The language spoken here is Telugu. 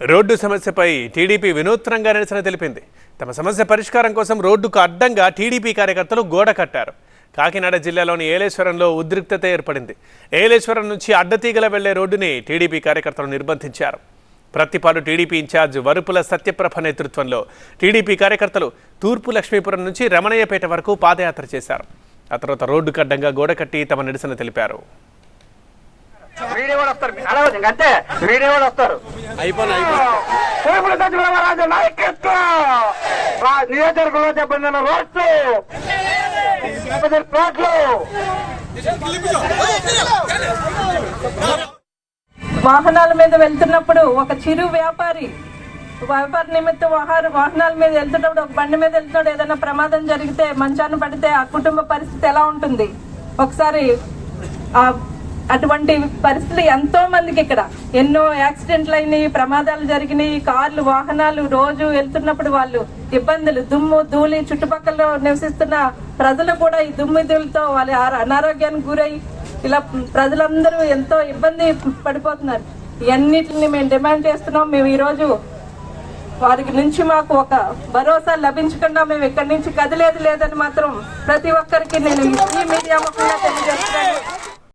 రోడ్డు సమస్యపై టీడీపీ వినూత్నంగా నిరసన తెలిపింది. తమ సమస్య పరిష్కారం కోసం రోడ్డుకు అడ్డంగా టీడీపీ కార్యకర్తలు గోడ కట్టారు. కాకినాడ జిల్లాలోని ఏలేశ్వరంలో ఉద్రిక్తత ఏర్పడింది. ఏలేశ్వరం నుంచి అడ్డతీగల వెళ్ళే రోడ్డుని టీడీపీ కార్యకర్తలు నిర్బంధించారు. ప్రతిపాడు టీడీపీ ఇన్ఛార్జ్ వరుపుల సత్యప్రభ నేతృత్వంలో టీడీపీ కార్యకర్తలు తూర్పు లక్ష్మీపురం నుంచి రమణయ్యపేట వరకు పాదయాత్ర చేశారు. ఆ తర్వాత రోడ్డుకు అడ్డంగా గోడ కట్టి తమ నిరసన తెలిపారు. కూడా వస్తారు. అడగదు కూడా వస్తారు. నాయకత్వం. నియోజకవర్గంలో రోడ్లు రోడ్లు వాహనాల మీద వెళ్తున్నప్పుడు ఒక చిరు వ్యాపారి వ్యాపార నిమిత్తం వాహన వాహనాల మీద వెళ్తున్నప్పుడు ఒక బండి మీద వెళ్తున్నప్పుడు ఏదైనా ప్రమాదం జరిగితే మంచాన పడితే ఆ కుటుంబ పరిస్థితి ఎలా ఉంటుంది? ఒకసారి ఆ అటువంటి పరిస్థితులు ఎంతో మందికి ఇక్కడ. ఎన్నో యాక్సిడెంట్లు అయినాయి ప్రమాదాలు జరిగినాయి కార్లు వాహనాలు రోజు వెళ్తున్నప్పుడు వాళ్ళు ఇబ్బందులు దుమ్ము ధూళి చుట్టుపక్కల నివసిస్తున్న ప్రజలు కూడా ఈ దుమ్ము ధూళితో వాళ్ళ అనారోగ్యానికి గురై ఇలా ప్రజలందరూ ఎంతో ఇబ్బంది పడిపోతున్నారు. ఇవన్నిటిని మేము డిమాండ్ చేస్తున్నాం. మేము ఈరోజు వారికి నుంచి మాకు ఒక భరోసా లభించకుండా మేము ఇక్కడి నుంచి కదిలేదు లేదని మాత్రం ప్రతి ఒక్కరికి నేను ఈ మీడియా ముఖంగా తెలియజేస్తున్నాను.